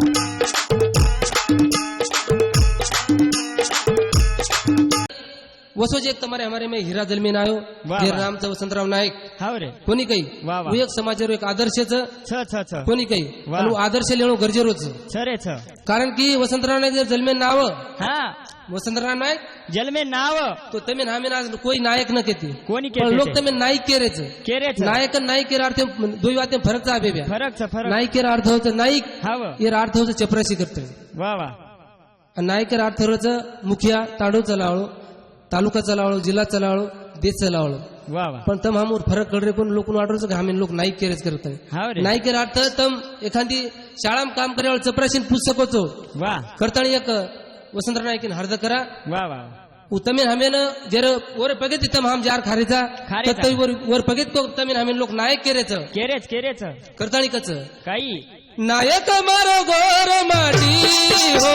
Thank you. वसोजी एक तमारे हमारे में हीरा जलमीन आयो राम था वसंतराव नायक। हावरे कोणी काही? वा एक समाजावर एक आदर्श कोणी काही? आदर्श लिहून गरजेरोच। खरे छे। कारण की वसंतराव नाईक जर जलमेन नाव। हा। वसंतराव नाईक जलमे नाव। तो तमी नामे ना कोई नायक न केती। कोणी के लोक तमी नाईक केरे केरे नायक नाईक केरा अर्थ दोन वाते फरक चा बेबे फरक फरक। नाईक केरा अर्थ होतो नाईक हाव। येर अर्थ हो चपरासी करतो वा वा। नायक अर्थ होतो मुखिया ताडो चलावळू तालुका चलावळो जिल्हा चलावळो देश चलावळो. वा वा. पण तम हमूर फरक कडरे पण लोक वाटवचं की आम्ही लोक नाईक केरेच करत हाव रे. नाईक एर अर्थ तम एखादी शाळाम काम करावं चपराशीन पूछ सकोचो वा. करताळी एक वसंतराव नाईकीन हर्द करा. वा वा उतमीन हमेन जर वर पगेत तम हम जार खारेचा. वर वर पगेत तो तमीन हमेन लोक नायक केरेच. केरेच केरेच. करताळी कच. काही नायक मारो गोर माटी हो.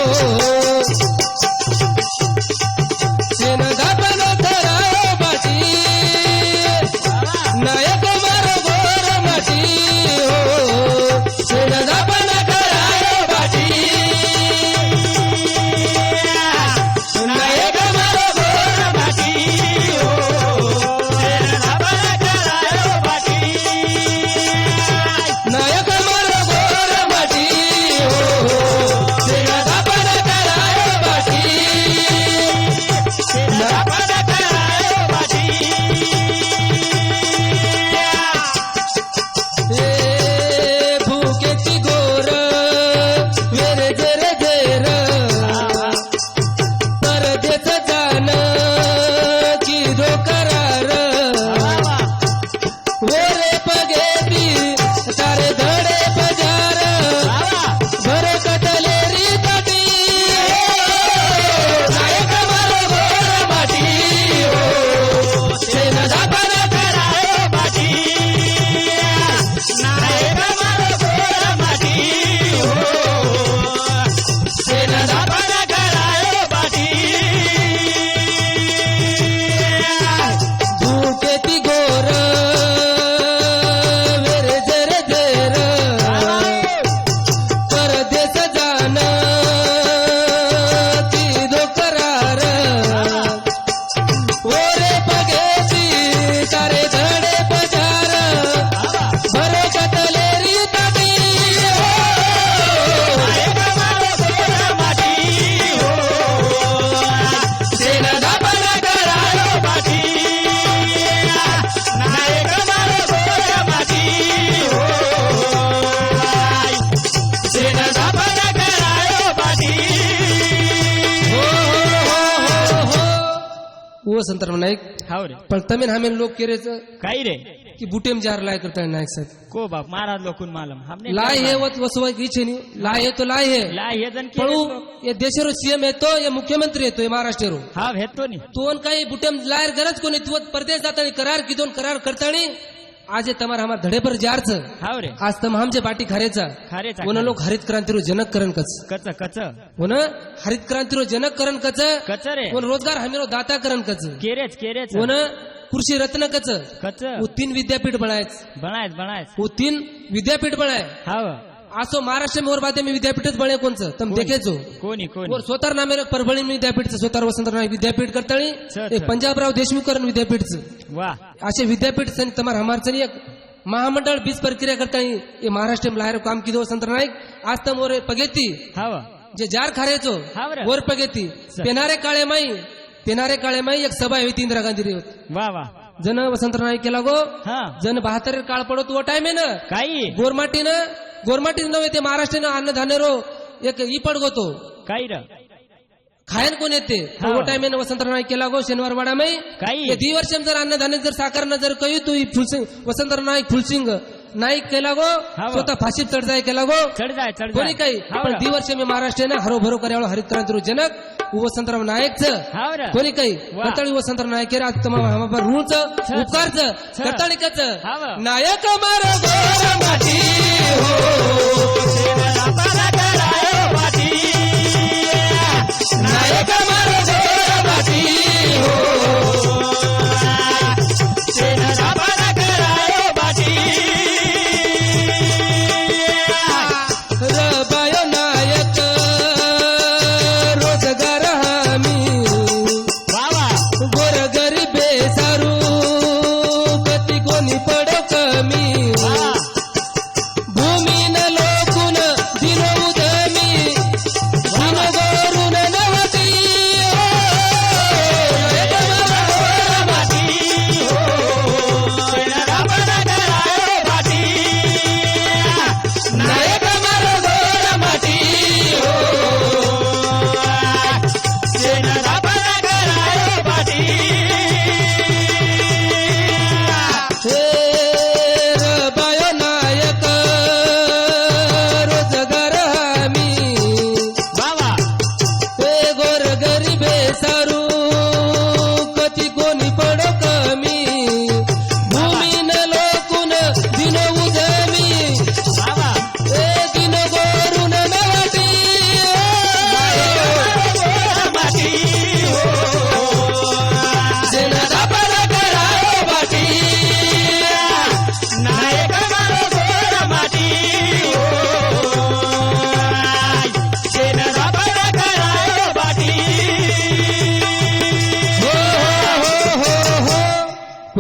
रे पण तमेन हमेन लोक केरेचं काही रे? की बुटेम जार लाय करता नायक साहेब. को बाप महाराज लोकून मालम. हमने लाय हे वत वसवाय इच्छे नहीं लाय है तो लाय है. ला हे जण पण केले ये देशरो सीएम येतो ये मुख्यमंत्री येतो ये महाराष्ट्र हा भेटतो नी. तोन काही बुटेम लायर गरज कोणी तू परदेश जातानी करार किदोन करार करतानी? आज हे તમારા અમારા ધડે પર જાર છે हाव रे आज तम हमचे पाठी खारेचा खारे कोण लोक हरित क्रांतीरो जनक करण कच कच कच कोण हरित क्रांतीरो जनक करण कच कच रे कोण रोजगार हमीरो दाता करण कच केरेच केरेच कोण कृषी रत्न कच कच वो तीन विद्यापीठ बनायच बनायच बनायच वो तीन विद्यापीठ बनाय हाव असो महाराष्ट्र में और बाद में विद्यापीठच बने कोणचं? तम देखेचो. कोणी कोण? स्वतः नामे परभणी विद्यापीठ स्वतः वसंतराव नाईक विद्यापीठ करता अच्छा, अच्छा. एक पंजाबराव देशमुखकरण विद्यापीठचं. वा. असे विद्यापीठ तमार हमार एक महामंडळ बीज प्रक्रिया करता महाराष्ट्र में काम की वसंत नाईक. नायक आज तर मोर पगेती. जे जार खारेचो वर पगेती. पेनारे काळे माई पेनारे काळे माई एक सभा होती इंदिरा गांधी रे वा वा. जन वसंत नाईक केला गो. जन बहात्तर काळ पडतो टाइम आहे ना. काही. गोरमाटी ना गोरमाटीनं नव्हे ते महाराष्ट्रानं अन्नधान्य रो एक ई पडगोतो काही र? खायन कोण येते? वसंतराव नाईक केला गो शनिवार वाडा मै काही दी वर्ष जर अन्नधान्य जर साकार न जर कयू तू फुलसिंग वसंतराव नाईक फुलसिंग नाईक केला गो. स्वतः फाशीत चढजाय केला गो चढ जाय चढ कोणी जाय काही पण. दी वर्ष मी महाराष्ट्रानं हरो भरो कर्यावळ हरित क्रांती जनक. वसंतराव र. कोणी काही वा. कताळी वसंतराव नाईक केला तुम्हाला छ. उपकारच. कताळीकच. नायक मार माटी हो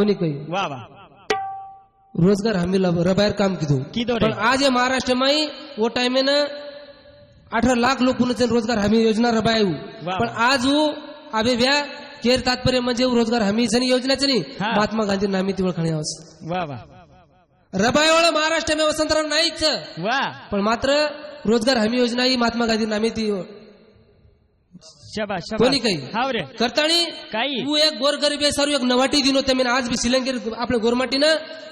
मालिक कई वाह वाह रोजगार हमी रबायर काम किदो. दो की आज या महाराष्ट्र माई वो टाइम में ना अठरा लाख लोग रोजगार हमी योजना रबाय पण आज हो, वो अभे व्या केर तात्पर्य म्हणजे हो, रोजगार हमी सनी योजनाचे नाही महात्मा गांधी नामी तिवळ खाणे आवास वा वा. महाराष्ट्र में वसंतराव नाहीच वा. पण मात्र रोजगार हमी योजना ही महात्मा गांधी नामी ती शबा कोनी कही? हाव रे. करतानी काही. तू एक गोर गरीबे सारू एक नवाटी दिनो ते आज भी सिलंगीर आपल्या गोरमाटी ना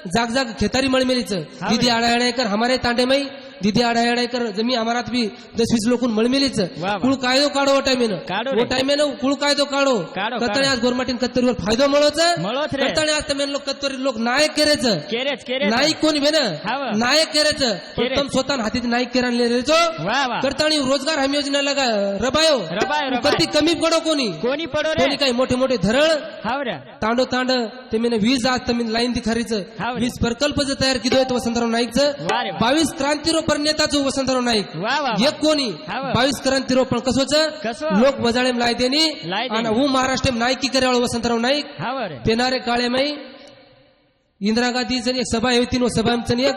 जाग जाग खेतारी मळमेलीच. दीदी आड़ा आड़ा कर हमारे तांडे माई दिदी अडाई अडाई कर जमी आम्हारात बी दस वीस लोकून मळमेलीच. कुळ कायदो काढो ओ टायमेनं. ओ टायमेनं कुळ कायदो काढो. काढो, आज गोरमाटीन कत्तरीवर फायदो मळोच. मळोच आज तमेन लोक कत्तरी लोक नायक केरेच. केरेच नाईक कोण भेन? नायक केरेच. तम स्वतः हातीत नाईक केरा रेचो. वा रोजगार हमी योजना लगा रबायो. रबाय कधी कमी पडो कोणी. कोणी पडो कोणी काही मोठे मोठे धरण तांडो तांड ते मीन वीज आज तर लाईन दिखारीच वीज प्रकल्प जे तयार किदो वसंतराव नाईकच बावीस क्रांती रोग क्रांतिरोपण नेताचं वसंतराव नाईक वा वा वा. एक कोणी हा वा. बावीस क्रांतिरोपण कसोच कसं? लोक बजाळे लाय देनी लाय देनी. आणि हूं महाराष्ट्र नाईकी करे वसंतराव नाईक पेनारे काळे माई इंदिरा गांधीचं एक सभा होती नो सभाचं एक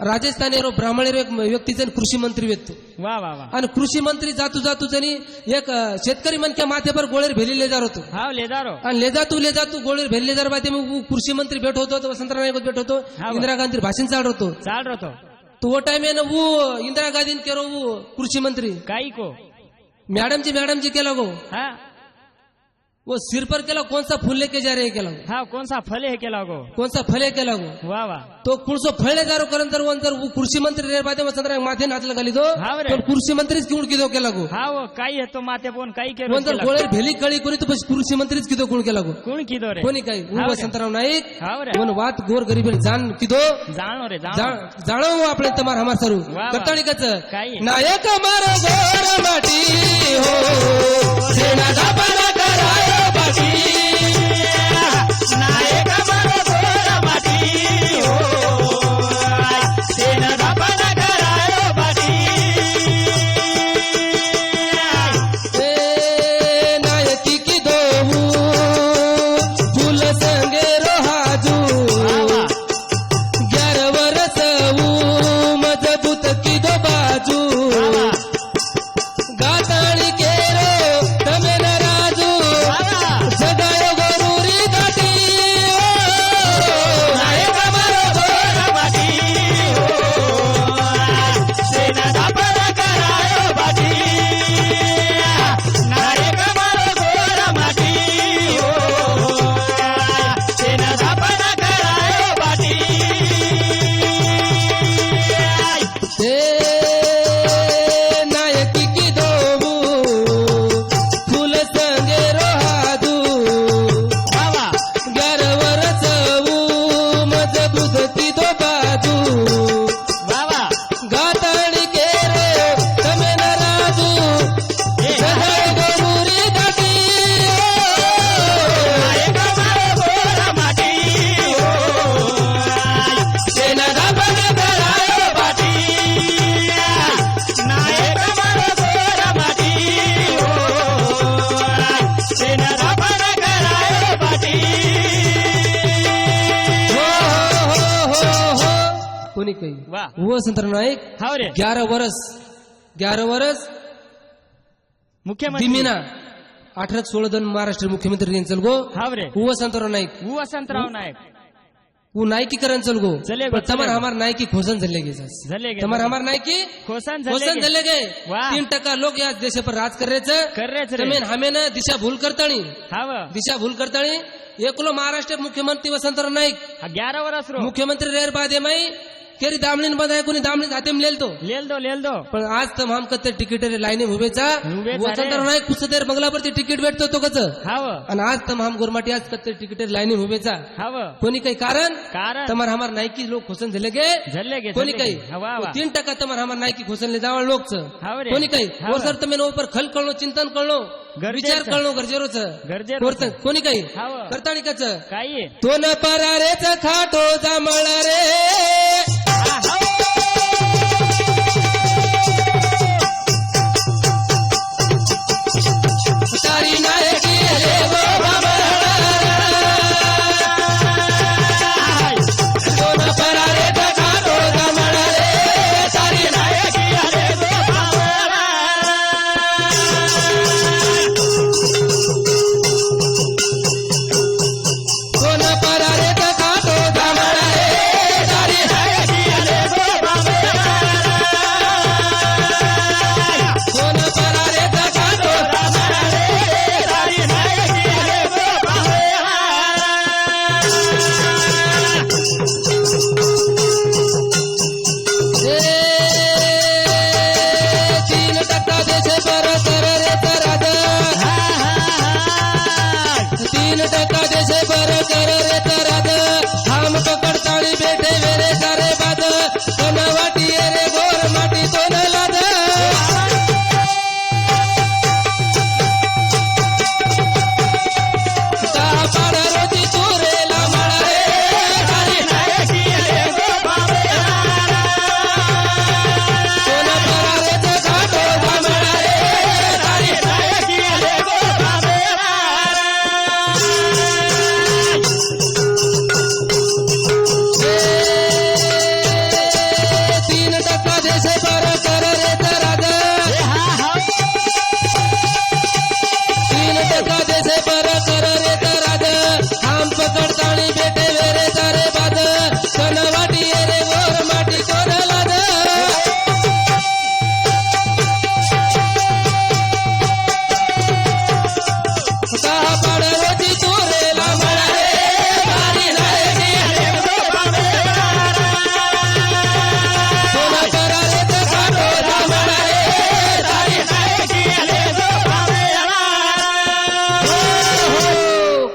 राजस्थान एरो ब्राह्मण एक व्यक्तीचं कृषी मंत्री व्यक्ती. वा वा वा. आणि कृषी मंत्री जातू जातू जणी एक अं, शेतकरी मनक्या माथ्यावर गोळेर भेलेले जात होतो. लेदारो आणि ले जातू ले जातू गोळेर भेटले जर बाते कृषी मंत्री भेट होतो वसंतराव नाईक भेट होतो. हा. इंदिरा गांधी भाषण चाल होतो. चाल रो तो तो वो टाइम ना वो इंदिरा गांधी केरो वो कृषी मंत्री। काई को? वो सिर पर केला सा फूल लेके जा रे केला हा कोणसा फले हे केला गो कोणसा फले केला गो वा वा तो कुणसो फळे गारो हो, करन तर वन तर कृषी मंत्री रे बाते चंद्र माथे नाचला गाली तो? पण कृषी मंत्रीच किऊन किदो केला गो हा वो काही तो माथे पण काही केलो वन गोळे भेली कळी कोणी तो कृषी मंत्रीच किदो कोण केला गो कोण किदो रे। कोणी काही उभा संतराव नाईक। हाव रे। वात गोर गरीब जाण किदो जाणो रे जाणो आपले तमार हमार सरू। कटाणी कच नायक मारो गोर माटी हो। सेना दाबा હો वसंत नायक हाँ रे ग्यारह वर्ष ग्यारह वर्ष मुख्यमंत्री. मीना अठरा सोळा दोन महाराष्ट्र मुख्यमंत्री दिन चल गो हाँ रे वो वसंतराव नायक वो वसंतराव वो नायकी. करण चल गो चले हमार नायकी खोसन झाले गे झले हमार नायकी खोसन खोसन झाले गए तीन टका लोग या देश पर राज कर रहे कर रहे हमें ना दिशा भूल करता नहीं दिशा भूल करता नहीं एकलो महाराष्ट्र मुख्यमंत्री वसंतराव नाईक. ग्यारा वर्ष मुख्यमंत्री रेर बादे माई. केरी दामणीन बंधाय कोणी दामणीन हाते लेल तो. लेल दो लेल दो. पण आज तर हम कत्ते तिकीट लाईने उभेचा उभेचा रे. वसंतराव नाईक बंगलावरती तिकीट भेटतो तो कच. हाव. आणि आज तर हम गोरमाटी आज कत्ते तिकीट लाईने उभेचा हाव. कोणी काही कारण? कारण. तमार हमार नायकी लोक खोसन झाले गे. झल्ले गे कोणी झल्ले काही? गे. तीन टक्का तमार हमार नायकी खोसनले जावळ लोकच. हाव रे. कोणी काही? हाव. वर सर तुम्ही ऊपर खल कळलो चिंतन कळलो गरजेचं. विचार कळलो गरजेरोच. गरजेचं. कोणी काही? हाव. करताणी कच. काही? आहे? तो न परारेच खाटो जांभळ रे.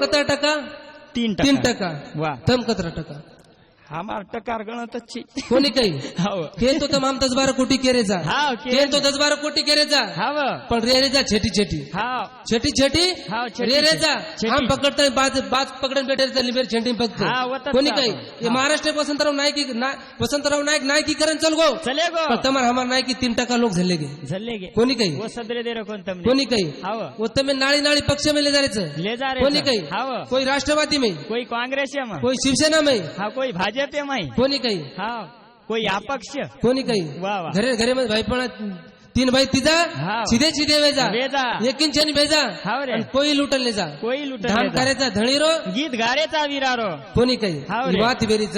कतरा टका? तीन तीन टका. वा. थम कतरा टका. हमार टकार गणत छी। कोणी काही? हाव। केन तो तमाम दस बारा कोटी केरेचा हाव तो दस बारा कोटी केरेचा हाव। पण रे रेजा छेटी छेटी। हाव। छेटी छेटी? हाव, छेटी रे रेजा छेटी. हम पकडता बाज बाज पकडन भेटे तर लिबेर छेटी हा, होतच कोणी काही? हे महाराष्ट्र वसंतराव नाईक ना- वसंतराव नाईक नाईक की करण चल गो। चले गो। पण तमार हमार नाईक की तीन टक्का लोक झाले गे। झल्ले गे कोणी काही? वो सदरे दे रखो तुमने। कोणी काही? हाव। वो नाळी नाळी पक्ष में ले जायचं ले जा रे कोणी काही? हाव। कोई राष्ट्रवादी में? कोई कांग्रेस है कोई शिवसेना में? हा कोई भाजप माई. कोणी काही? हा कोई अपक्ष. कोणी काही? वा वा. घरे घरे मध्ये भाई पण तीन भाई तिजा हाव. सीधे सीधे वेजा वेजा एकिंचन आणि कोई लुटल जा. कोई लुट धान करायचा धणीरो. गीत गारेचा विरारो. कोणी काही. वात बेरीच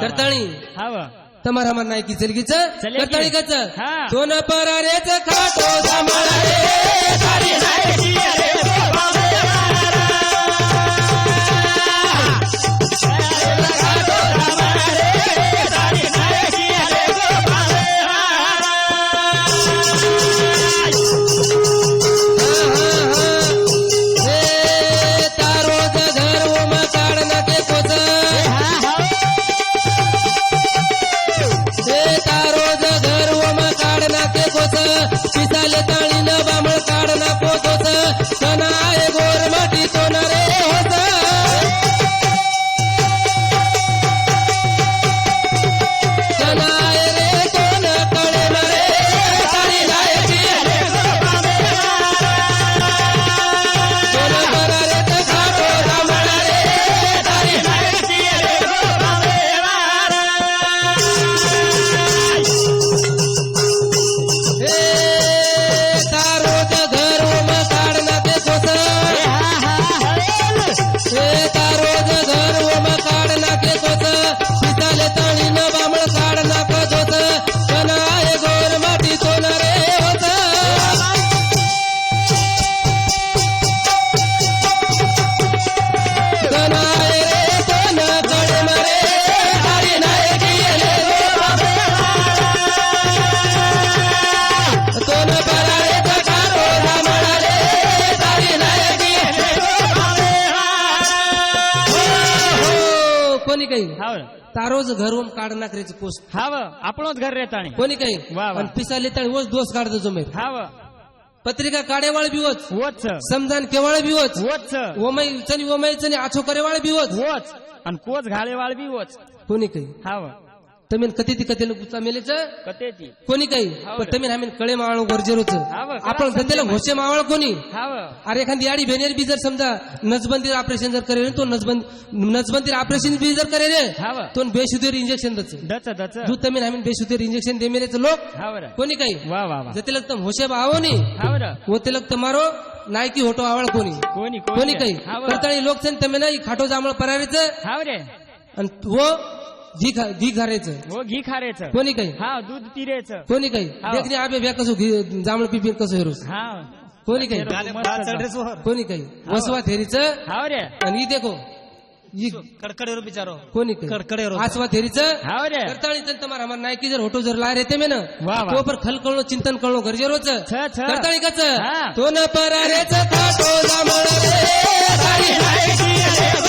करताळी हाव तमार हमार नाही की चलगीच. चलेगी. करताळी कच हा. सोन परारेच खातो जांभळा रे. पोतोच कना पोस्ट हाव आपणच घर रेताणी कोणी काही? वा, वा. आणि पिसाले तळी वच दोष काढतो जुमेर हाव. पत्रिका काढेवाळ बिवच वच. समजान केवाळ बिवच वच. ओमई चनी ओमई चनी आछो करेवाळ बिवच वच. आणि कोच घाळे वाळ बी वच. कोणी काही? हाव. तमीन कती ती गुचा मेलेच कतेची कोणी काही पण. तमीन आम्ही कळे मावळ गरजेरोच आपण माहिती. घोषे मावळ कोणी अरे एखादी आडी भेनेर बी जर समजा नसबंदी ऑपरेशन जर करेल तो नसबंद नसबंदी ऑपरेशन बी जर करेल तो बेशुद्धीवर इंजेक्शन दच दच तू तमीन आम्ही बेशुद्धीवर इंजेक्शन दे मेरेच लोक कोणी काही वा वा वा जते लगत होशे भावो नी वो ते लगत मारो नायकी होटो आवळ कोणी कोणी काही लोक छन तमे नाही खाटो जांभळ परारेच आणि वो घी घी खारायचं हो घी खारायचं कोणी काही? हा दूध तिरायचं कोणी काही? हाव. आबे बे कसं घी जांभळ पिपीर कसं हेरूस हा. कोणी काही? कोणी काही? हो. वसवा थेरीचं? हाव रे. आणि देखो. ही कडकडेवर बिचारो कोणी कडकडे काही आसवा थेरीचं? हाव रे. करताळी तंत मारा मार नायकी जर होटो जर लाय रे ते मेन. तो पर खल कळलो चिंतन कळलो गरजेरोच छ, छ. करताळी कच तो न परारेच काटो रे, तारी नायकी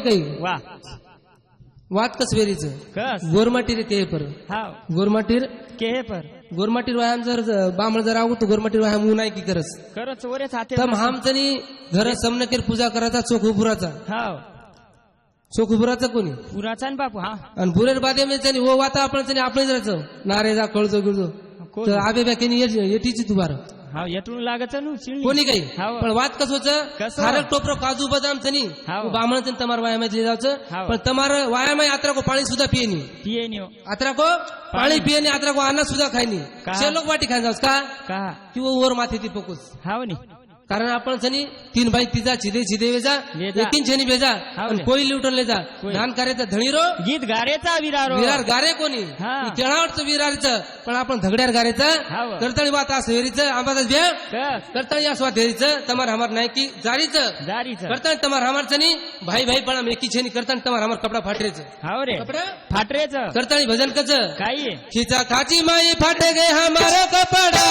काही? वा. वात कस वेरीच कस? गोरमाटीर के पर. गोरमाटीर के हे पर. गोरमाटीर व्यायाम जर बामण जर आहो तर गोरमाटीर व्यायाम उन्हाय की करस खरंच वरेच हाते तर हामचनी घर समनकेर पूजा करायचा चोख उभुराचा. हाव. चोख उभुराचा कोणी? पुराचा न बापू हा. आणि बुरेर बादे त्यांनी ओ वाता आपण त्यांनी आपण जायचं नारे जा कळजो गिळजो. आबे बॅकेनी येटीची तुबार हाव लागत नु कोणी काही? पण वाद कसं खारक काजू बदाम चनी. बामण चन तमार वाया में ले पण तमार वाया में यात्रा को पाणी सुद्धा पिए नहीं पिये न्यो को पाणी पिये नी यात्रा हो. को अनाज सुद्धा खायनी. नहीं वाटी खायचं का? का? ओर माथे ती पोकुस हा नी. कारण आपण सनी तीन बाई तिचा छिदे छिदे वेजा. एकीन छेनी रे. कोई लुटून लेजा. ध्यान करायचं धणीरो. गीत गारेचा विरारो. विरार गारे कोणी. केळावरचं विरारचं. पण आपण धगड्यार गारेचं. करतळी वाता हेरीचं आंबाचा कस करतळी आस्वाद हेरीचं. तमार हमार नाही की जारीचं. जारीच. करताना तमार हमार चनी भाई भाई पण एकी छेनी. करताना तमार हमार कपडा फाटरेचं. हाव रे. कपडा? फाटरेच. करतानी भजन कच काही खिचा खाची माई फाट गे हमारा कपड़ा.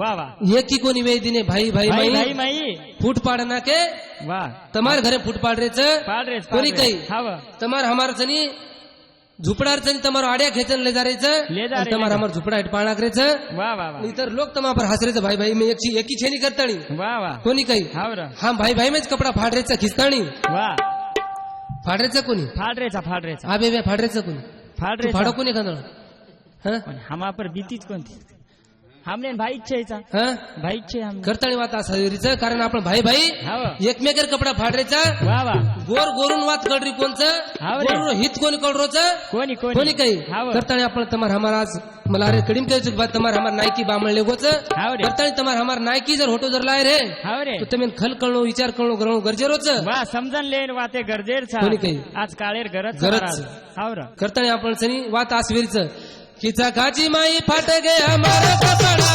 વાહ વાહ એ કીકો નિવેદીને ભાઈ ભાઈ ભાઈ ભાઈ માઈ ફૂટ પાડ નાખે વાહ તમાર ઘરે ફૂટ પાડ રે છે પાડ રે કોની કઈ હા તમાર હમાર સની झुपडार चनी तमार आड्या खेचन ले जा रे छे तमार हमर झुपडा हेट पाळा करे छे वा वाह इतर लोग तमा पर हसरे छे भाई भाई में एक एकी छेनी करताणी। वा वा कोणी कही? हा भाई भाई में कपड़ा फाड़ रे छे खिस्ताणी। वाह। फाड़ रे छे कोनी? फाड़ रे छे फाड़ रे छे आ बे बे फाड़ रे फाड़ो कोनी कंदळ हं? हमा बीतीच कोनी? आमने भाई इच्छायचा भाई करताळी वात असावीरीचं कारण आपण भाई भाई एकमेकर कपडा फाडायचा वा वा। गोर गोरून वात कळरी कोणचं हित कोणी कळरोच कोणी कोणी। काही? करताळी आपण तमार हमार आज मला अरे कडीम कळची बात तमार हमार नायकी बामण लेगोच करताळी तमार हमार नायकी जर होटो जर लाय रे रे। तुम्ही खल कळणो विचार कळणो गरवणो गरजेरोच वा समजन लेन वाते गरजेर आज काळेर गरज गरज. रा। करताळी आपण सनी वात आसवीरचं खिचा खाची माई फाट गे हमार कपडा.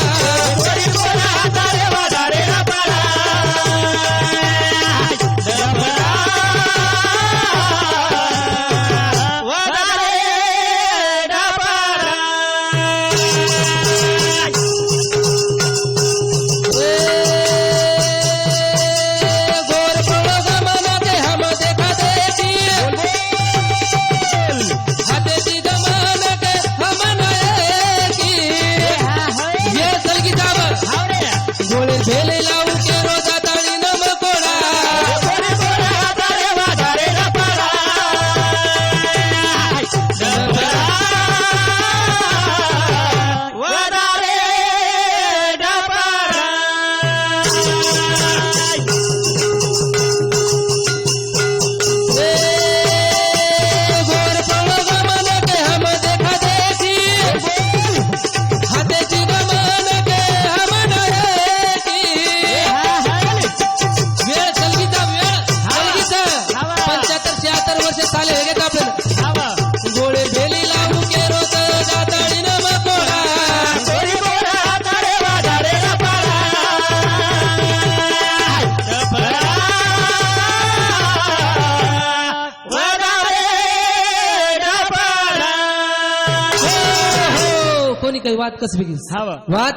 काही वाद कस बेगीच हाव वाद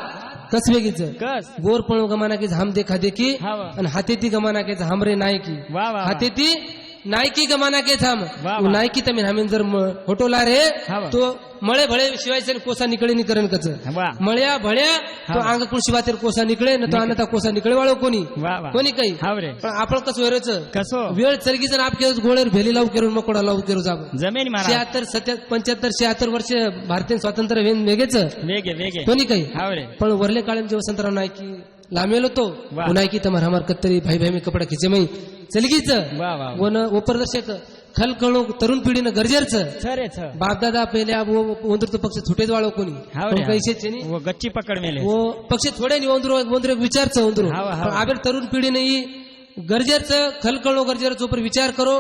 कस बेगीच कस? गोर गमाना के हम देखा देखी आणि हातेती गमाना के हमरे नायकी. वा वा वा. हातेती नायकी गमाना के थाम. नायकी तमी हमें जर म- होटोला रे. तो मळे भळे शिवायचे कोसा निकळे निकरण कच. वा. मळ्या भळ्या तो हाव. अंग कोण शिवातेर कोसा निकळे न तो अन्नता कोसा निकळे वाळो कोणी? वा वा. कोणी काही? हाव रे. पण आपण कसं वेरच कसो? वेळ चरगी जर आप केलं गोळेर भेली लावू केलं मकोडा लावू केलं जाब जमेन महाराज. शहात्तर सत्याहत्तर पंच्याहत्तर शहात्तर वर्ष भारतीय स्वातंत्र्य वेन वेगेच. वेगे वेगे. कोणी काही? हाव रे. पण वरले काळे जे वसंतराव नायकी लामेलो तो वा. वो नायकी तमार हमार कत्तरी भाई भाई में कपडा खिचे मई. चलगीच. वा वा वन वो प्रदर्शक खल कळो तरुण पिढीनं गरजेचं. छ बापदादा पहिले अब वो पक्ष छुटेच वाळो कोणी. छेनी वो गच्ची पकड मेले. वो पक्ष थोडे वंद्रो वंद्र विचारचं वंद्रो. हाव, हाव. पण आबेर तरुण पिढी नाही गरजेचं खल कळो गरजेचं जोपर विचार करो.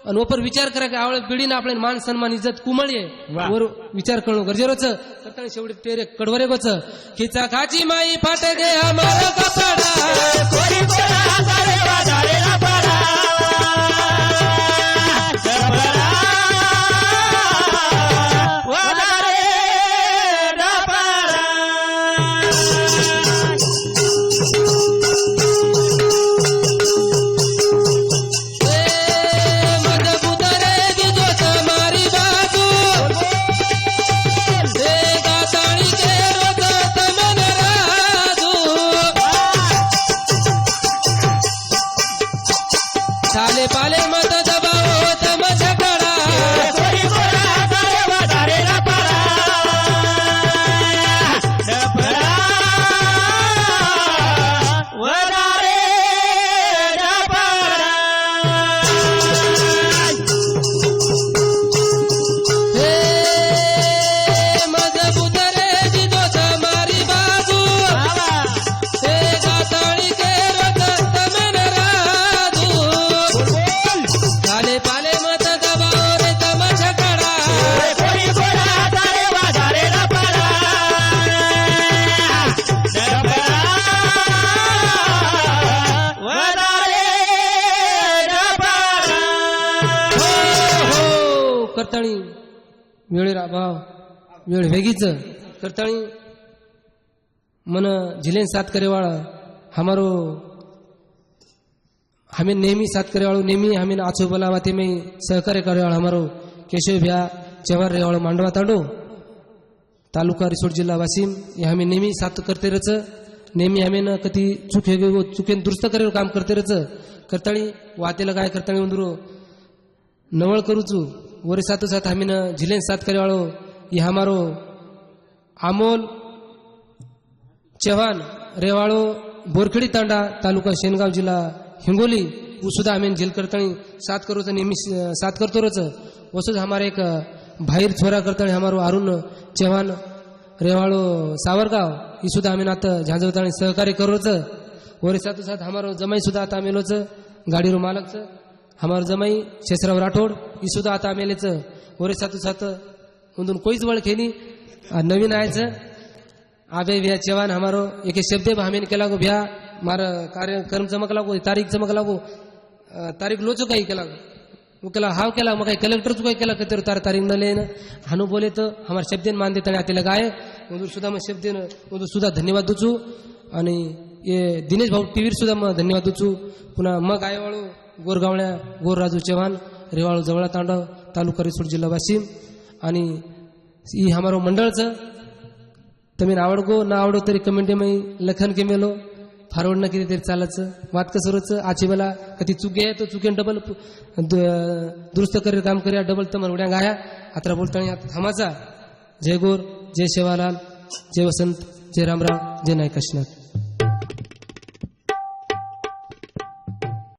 आणि ओपर विचार करा की आवड पिढीनं आपल्या मान सन्मान इज्जत कुमळी वा. वर विचार करणं गरजेरोच करताना शेवटी टेरे कडवरे गोच. खिचा खाची माई फाट गे हमारा कपडा वेळ वेगीच करताळी मन झिलेन सात करेवाळ हमारो हमें नेहमी सात करेवाळो नेहमी हमें आचो बोला ते में सहकार्य करेवाळ हमारो केशव भ्या चेवार रेवाळो मांडवा तांडो तालुका रिसोड जिल्हा वाशिम हे हमें नेहमी सात करते रच नेहमी हमें न कधी चूक हे गो चुकेन दुरुस्त करेल काम करते रच. करताळी वातेला काय करताळी उंदरो नवळ करूचू वरे साथ साथ हमें न झिलेन सात करेवाळो ये हमारो आमोल चव्हाण रेवाळो बोरखेडी तांडा तालुका शेनगाव जिल्हा हिंगोली वो आम्ही झेल करतानी साथ करूच नेहमी साथ करतो रोच वसुध हमार एक भाईर छोरा करतणी हमारो अरुण चव्हाण रेवाळो सावरगाव ही सुद्धा आम्ही आता झांजवतानी सहकार्य करोच वरे साथ साथ हमारो जमाई सुद्धा आता मेलोच गाडीरो मालकच हमारो जमाई शेषराव राठोड ही सुद्धा आता मेलेच वरे साथ साथ उन कोईच वळ खेनी आ नवीन आयच. आबे भैया चौहान हमारो. एक शब्द हमें केला गो भैया मार कार्य कर्म चमक लागो तारीख चमक लागो. तारीख लोचो काही केला गो वो केला हाव केला मग काही कलेक्टर चुकाय केला का तार तारीख न लेन. हानू बोले तो हमार शब्देन मान देताने आतेला गाय. उदूर सुद्धा मग शब्देन उदूर सुद्धा धन्यवाद दुचू. आणि ये दिनेश भाऊ टीव्हीर सुद्धा मग धन्यवाद दुचू. पुन्हा मग आयवाळू गोरगावळ्या गोरराजू चव्हाण रेवाळू जवळा तांडव तालुका रिसोड जिल्हा वाशिम आणि ही हमारो मंडळच तमी आवडगो ना आवडो तरी कमेंट मी लखन के मेलो फारवड न किती तरी चालायचं चा, वाद कसरच आजी मला कधी चुके तो चुके डबल दुरुस्त करी काम करी डबल तर उड्या गाया आता बोलताना थांबाचा जय गोर जय शेवालाल जय वसंत जय रामराव जय नाय कृष्णा